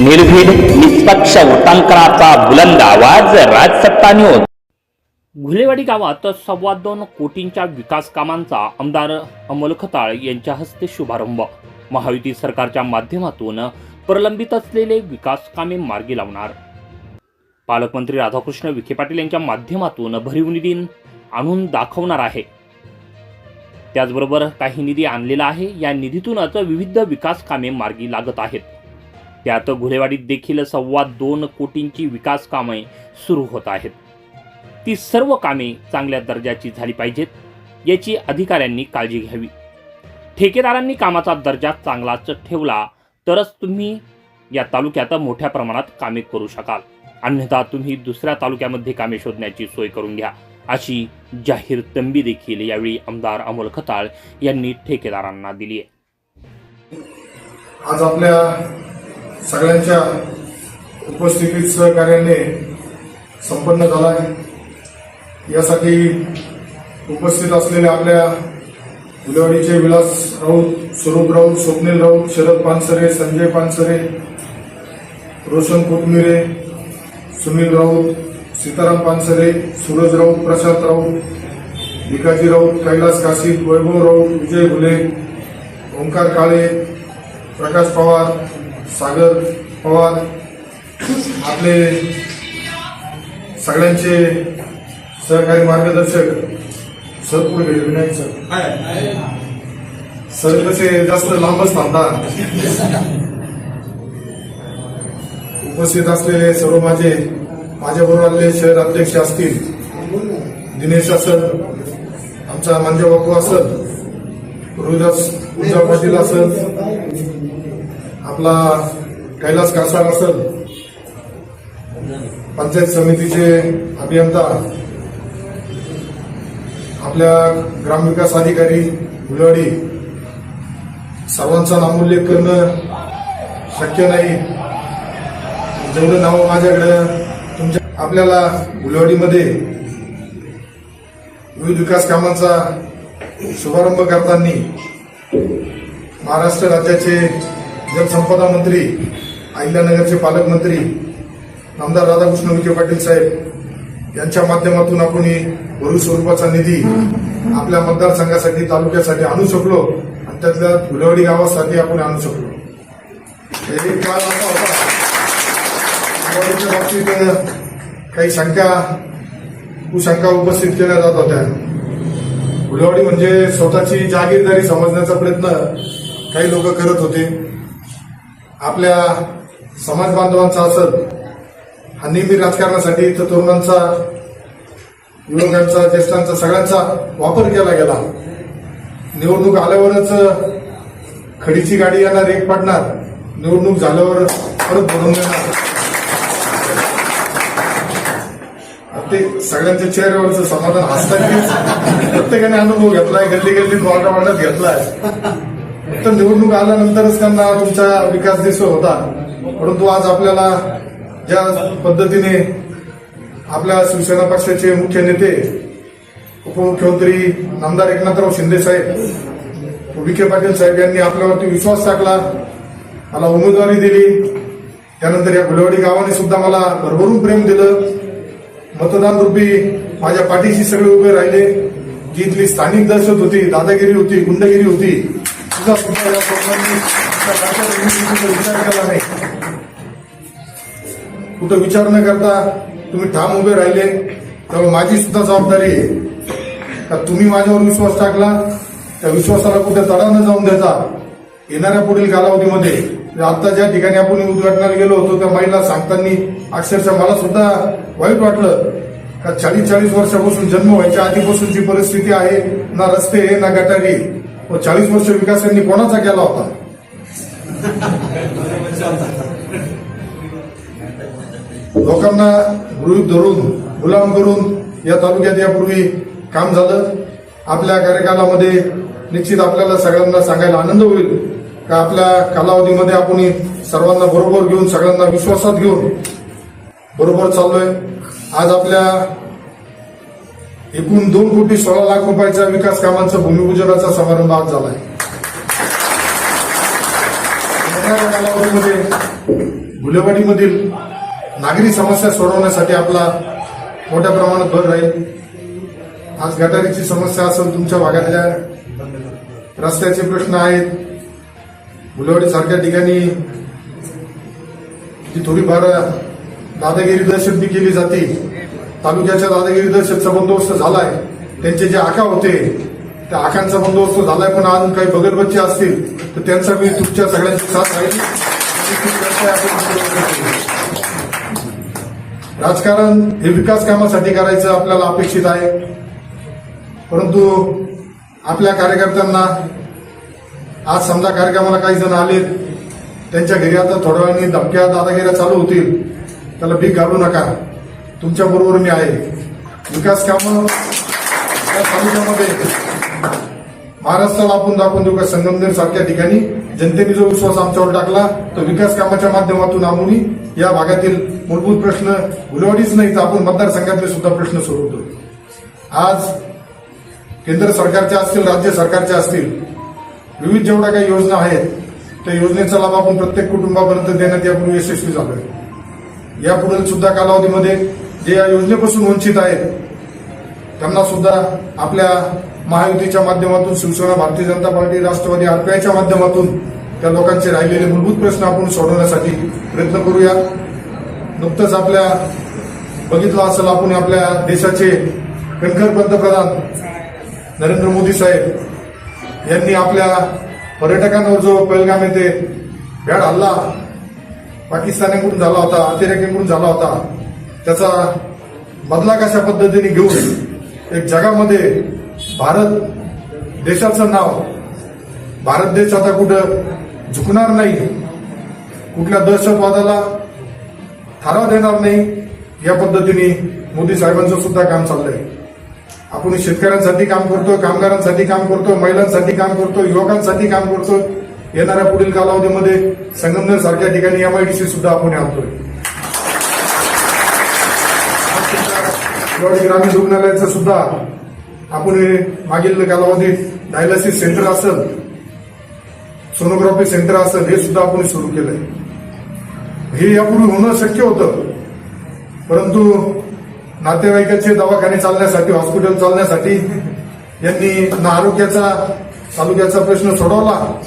निर्भीड निष्पक्ष वृत्तांकनाचा बुलंद आवाज राजसत्ता न्यूज घुलेवाडी गावात सव्वा दोन कोटींच्या विकास कामांचा आमदार अमोल खताळ यांच्या हस्ते शुभारंभ. महायुती सरकारच्या माध्यमातून प्रलंबित असलेले विकास कामे मार्गी लावणार. पालकमंत्री राधाकृष्ण विखे पाटील यांच्या माध्यमातून भरीव निधी आणून दाखवणार आहे. त्याचबरोबर काही निधी आणलेला आहे या निधीतूनच विविध विकास कामे मार्गी लागत आहेत. त्यात घुलेवाडीत देखील सव्वा दोन कोटींची विकास कामे सुरू होत आहेत. ती सर्व कामे चांगल्या दर्जाची झाली पाहिजेत याची अधिकाऱ्यांनी काळजी घ्यावी. ठेकेदारांनी कामाचा दर्जा चांगलाच ठेवला तरच तुम्ही या तालुक्यात मोठ्या प्रमाणात कामे करू शकाल. अन्यथा तुम्ही दुसऱ्या तालुक्यामध्ये कामे शोधण्याची सोय करून घ्या अशी जाहीर तंबी देखील यावेळी आमदार अमोल खताळ यांनी ठेकेदारांना दिली आहे आज आपल्या सगळ्यांच्या उपस्थितीत सहकार्याने संपन्न झाला आहे. यासाठी उपस्थित असलेल्या आपल्या फुलेवाडीचे विलास राऊत स्वरूप राऊत स्वप्नील राऊत शरद पानसरे संजय पानसरे रोशन कोटमिरे सुनील राऊत सीताराम पानसरे सूरज राऊत प्रशांत राऊत भिकाजी राऊत कैलास काशी वैभव राऊत विजय भुले ओंकार काळे प्रकाश पवार सागर पवार आपले सगळ्यांचे सहकारी मार्गदर्शक सर पुढे गेले विनायक सर. सर कसे जास्त लांबच थांबतात. उपस्थित असलेले सर्व माझे माझ्याबरोबर आलेले शहर अध्यक्ष असतील दिनेश असत आमचा मंजा बापू असत रोहिदास पूजा पाटील असत आपला कैलास कासार असेल पंचायत समितीचे अभियंता आपल्या ग्रामविकास अधिकारी गुलवाडी सर्वांचा नामोल्लेख करणं शक्य नाही. जेवढं नाव माझ्याकडं तुमच्या आपल्याला गुलवाडीमध्ये विविध विकास कामांचा शुभारंभ करताना महाराष्ट्र राज्याचे जलसंपदा मंत्री अहिल्यानगरचे पालकमंत्री आमदार राधाकृष्ण विखे पाटील साहेब यांच्या माध्यमातून आपण भरू स्वरूपाचा निधी आपल्या मतदारसंघासाठी तालुक्यासाठी आणू शकलो आणि त्यातल्या फुलवडी गावासाठी आपण आणू शकलो. एक काळ असा होता. बाबतीत काही शंका कुशंका उपस्थित केल्या जात होत्या. फुलवाडी म्हणजे स्वतःची जागीरदारी समजण्याचा प्रयत्न काही लोक करत होते. आपल्या समाज बांधवांचा असत हा नेहमी राजकारणासाठी इथं तरुणांचा युवकांचा ज्येष्ठांचा सगळ्यांचा वापर केला गेला. निवडणूक आल्यावरच खडीची गाडी यांना रेक पाडणार. निवडणूक झाल्यावर परत भरून देणार. ते सगळ्यांच्या चेहऱ्यावरचं समाधान हसतात प्रत्येकाने अनुभव घेतलाय गल्ली गल्ली वाटा वाटत घेतलाय. तर निवडणूक आल्यानंतरच त्यांना तुमचा विकास दिसत होता. परंतु आज आपल्याला ज्या पद्धतीने आपल्या शिवसेना पक्षाचे मुख्य नेते उपमुख्यमंत्री नामदार एकनाथराव शिंदे साहेब विखे पाटील साहेब यांनी आपल्यावरती विश्वास टाकला मला उमेदवारी दिली. त्यानंतर या गुलवाडी गावाने सुद्धा मला भरभरून प्रेम दिलं. मतदान रूपी माझ्या पाठीशी सगळे उभे राहिले. जी इथली स्थानिक दहशत होती दादागिरी होती गुंडगिरी होती सुद्धा या लोकांनी विचार केला नाही कुठं विचार न करता तुम्ही ठाम उभे राहिले त्यामुळे माझी सुद्धा जबाबदारी आहे. का तुम्ही माझ्यावर विश्वास टाकला त्या विश्वासाला कुठे तडा न जाऊन देता येणाऱ्या पुढील कालावधीमध्ये म्हणजे आता ज्या ठिकाणी आपण उद्घाटनाला गेलो होतो त्या महिला सांगताना अक्षरशः मला सुद्धा वाईट वाटलं. का चाळीस चाळीस वर्षापासून जन्म व्हायच्या आधीपासून जी परिस्थिती आहे ना रस्ते ना गटारी. व चाळीस वर्ष विकास यांनी कोणाचा केला होता? लोकांना गृहित धरून गुलाम करून या तालुक्यात यापूर्वी काम झालं. आपल्या कार्यकालामध्ये निश्चित आपल्याला सगळ्यांना सांगायला आनंद होईल. का आपल्या कालावधीमध्ये आपण सर्वांना बरोबर घेऊन सगळ्यांना विश्वासात घेऊन बरोबर चाललोय. आज आपल्या एकूण दोन कोटी सोळा लाख रुपयाच्या विकास कामांचा भूमिपूजनाचा समारंभ आज झाला आहे कालावधीमध्ये नागरी समस्या सोडवण्यासाठी आपला मोठ्या प्रमाणात भर राहील. आज गटारीची समस्या असेल तुमच्या भागातल्या. रस्त्याचे प्रश्न आहेत. भुलेवाडी सारख्या ठिकाणी जी थोडीफार दादागिरी दहशत केली जाते तालुक्याच्या दादागिरी दहशतचा बंदोबस्त झालाय. त्यांचे जे आखा होते त्या आखांचा बंदोबस्त झालाय पण अजून काही बगल बच्चे असतील तर त्यांचा मी तुमच्या सगळ्यांची साथ राहील. राजकारण हे विकास कामासाठी करायचं आपल्याला अपेक्षित आहे. परंतु आपल्या कार्यकर्त्यांना आज समजा कार्यक्रमाला काही जण आले त्यांच्या घरी आता थोड्या वेळाने धमक्या दादागिऱ्या चालू होतील. त्याला भीक घालू नका. तुमच्या बरोबर मी आहे. विकास कामं या तालुक्यामध्ये. महाराष्ट्राला आपण दाखवून देऊ का संगमनेर सारख्या ठिकाणी? जनतेने जो विश्वास आमच्यावर टाकला तो विकास कामाच्या माध्यमातून आम्ही या भागातील मूलभूत प्रश्न गुलवाडीच नाही तर आपण मतदारसंघातले सुद्धा प्रश्न सोडवतो. आज केंद्र सरकारच्या असतील राज्य सरकारच्या असतील विविध जेवढ्या काही योजना आहेत त्या योजनेचा लाभ आपण प्रत्येक कुटुंबापर्यंत देण्यात यापूर्वी यशस्वी झालोय. यापुढील सुद्धा कालावधीमध्ये जे या योजनेपासून वंचित आहेत त्यांना सुद्धा आपल्या महायुतीच्या माध्यमातून शिवसेना भारतीय जनता पार्टी राष्ट्रवादी आरपीआयच्या माध्यमातून त्या लोकांचे राहिलेले मूलभूत प्रश्न आपण सोडवण्यासाठी प्रयत्न करूया. नुकतंच आपल्या बघितलं असेल आपण आपल्या देशाचे कणखर पंतप्रधान नरेंद्र मोदी साहेब यांनी आपल्या पर्यटकांवर जो पहलगाम येथे भ्याड हल्ला पाकिस्तानाकडून झाला होता अतिरेक्यांकडून झाला होता. त्याचा बदला कशा पद्धतीने घेऊन एक जगामध्ये भारत देशाचं नाव भारत देश आता कुठं झुकणार नाही कुठल्या दहशतवादाला थारा देणार नाही या पद्धतीने मोदी साहेबांचं सुद्धा काम चाललंय. आपण शेतकऱ्यांसाठी काम करतो कामगारांसाठी काम करतो महिलांसाठी काम करतो युवकांसाठी काम करतो येणाऱ्या पुढील कालावधीमध्ये संगमनेर सारख्या ठिकाणी एमआयडीसी सुद्धा आपण आणतोय. शिवाजी ग्रामीण रुग्णालयाचं सुद्धा आपण हे मागील कालावधीत डायलिसिस सेंटर असेल सोनोग्राफी सेंटर असेल हे सुद्धा आपण सुरू केलंय. हे यापूर्वी होणं शक्य होतं. परंतु नातेवाईकाचे दवाखाने चालण्यासाठी हॉस्पिटल चालण्यासाठी यांनी ना आरोग्याचा तालुक्याचा प्रश्न सोडवला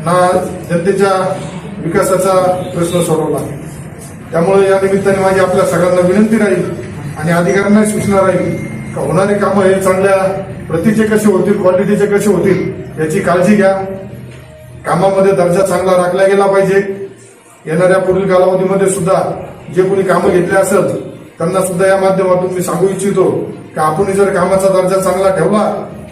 ना जनतेच्या विकासाचा प्रश्न सोडवला. त्यामुळे या निमित्ताने माझी आपल्या सगळ्यांना विनंती राहील. आणि अधिकाऱ्यांना सूचना राहील का होणारे कामं हे चांगल्या प्रतीचे कसे होतील क्वालिटीचे कसे होतील याची काळजी घ्या. कामामध्ये दर्जा चांगला राखला गेला पाहिजे. येणाऱ्या पुढील कालावधीमध्ये सुद्धा जे कोणी कामं घेतले असेल त्यांना सुद्धा या माध्यमातून मी सांगू इच्छितो की आपण जर कामाचा दर्जा चांगला ठेवला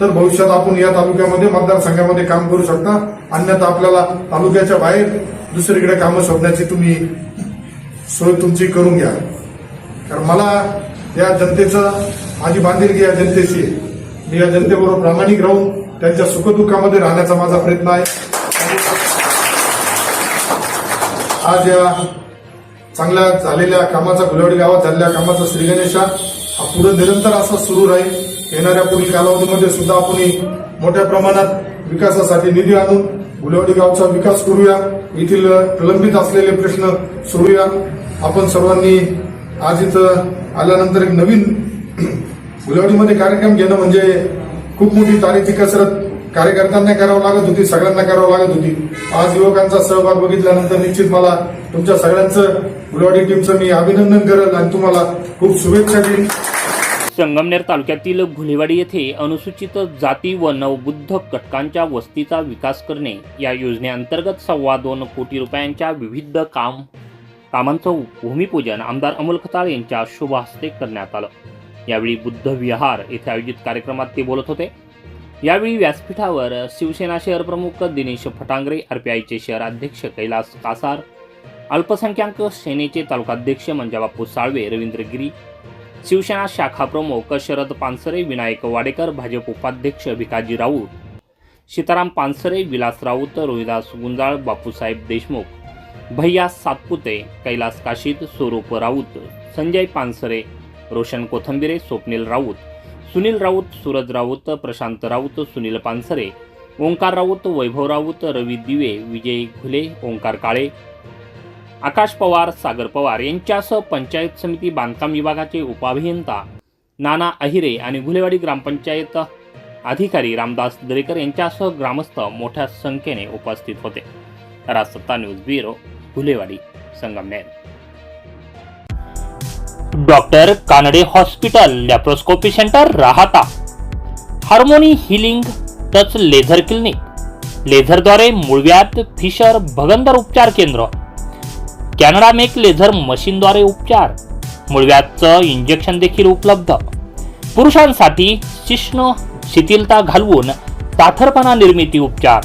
तर भविष्यात आपण या तालुक्यामध्ये मतदारसंघामध्ये काम करू शकता. अन्यथा आपल्याला तालुक्याच्या बाहेर दुसरीकडे कामं शोधण्याची तुम्ही सोय तुमची करून घ्या. कारण मला या जनतेचा माझी बांधिलकी या जनतेची मी या जनतेबरोबर प्रामाणिक राहून त्यांच्या सुखदुःखामध्ये राहण्याचा माझा प्रयत्न आहे. आज या चांगल्या झालेल्या कामाचा गुलवाडी गावात झालेल्या कामाचा श्रीगणेशा हा पुढे निरंतर असा सुरू राहील. येणाऱ्या पुढील कालावधीमध्ये सुद्धा आपण मोठ्या प्रमाणात विकासासाठी निधी आणून गुलवाडी गावचा विकास करूया. येथील प्रलंबित असलेले प्रश्न सोडूया. आपण सर्वांनी आज इथं आल्यानंतर एक नवीन फुलवाडीमध्ये कार्यक्रम घेणं म्हणजे खूप मोठी तारीची कसरत कार्यकर्त्यांना करावं लागत होती सगळ्यांना करावं लागत होती. आज युवकांचा सहभाग बघितल्यानंतर निश्चित मला तुमच्या सगळ्यांचं फुलवाडी टीमचं मी अभिनंदन करेल आणि तुम्हाला खूप शुभेच्छा देईन. संगमनेर तालुक्यातील घुलेवाडी येथे अनुसूचित जाती व नवबुद्ध घटकांच्या वस्तीचा विकास करणे या योजनेअंतर्गत सव्वा दोन कोटी रुपयांच्या विविध काम कामांचं भूमिपूजन आमदार अमोल खताळ यांच्या शुभ हस्ते करण्यात आलं. यावेळी बुद्ध विहार येथे आयोजित कार्यक्रमात ते बोलत होते. यावेळी व्यासपीठावर शिवसेना शहर प्रमुख दिनेश फटांगरे आरपीआयचे शहर अध्यक्ष कैलास कासार अल्पसंख्याक सेनेचे तालुकाध्यक्ष मंजाबापू साळवे रवींद्र गिरी शिवसेना शाखा प्रमुख शरद पानसरे विनायक वाडेकर भाजप उपाध्यक्ष भिकाजी राऊत सीताराम पानसरे विलास राऊत रोहिदास गुंजाळ बापूसाहेब देशमुख भैया सातपुते कैलास काशीद स्वरूप राऊत संजय पानसरे रोशन कोथंबिरे स्वप्नील राऊत सुनील राऊत सूरज राऊत प्रशांत राऊत सुनील पानसरे ओंकार राऊत वैभव राऊत रवी दिवे विजय घुले ओंकार काळे आकाश पवार सागर पवार यांच्यासह पंचायत समिती बांधकाम विभागाचे उपाभियंता नाना अहिरे आणि घुलेवाडी ग्रामपंचायत अधिकारी रामदास दरेकर यांच्यासह ग्रामस्थ मोठ्या संख्येने उपस्थित होते. Rajsatta news bureau Ghulewadi Sangamner. Doctor Kanade hospital laparoscopy centre Rahata. Harmony healing touch laser clinic. लेझरद्वारे मुळव्यात फिशर भगंदर उपचार केंद्र. कॅनडा मेक लेझर मशीनद्वारे उपचार. मुळव्यातचं इंजेक्शन देखील उपलब्ध. पुरुषांसाठी शिष्ण शिथिलता घालवून ताथरपणा निर्मिती उपचार.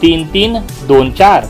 तीन तीन दोन चार.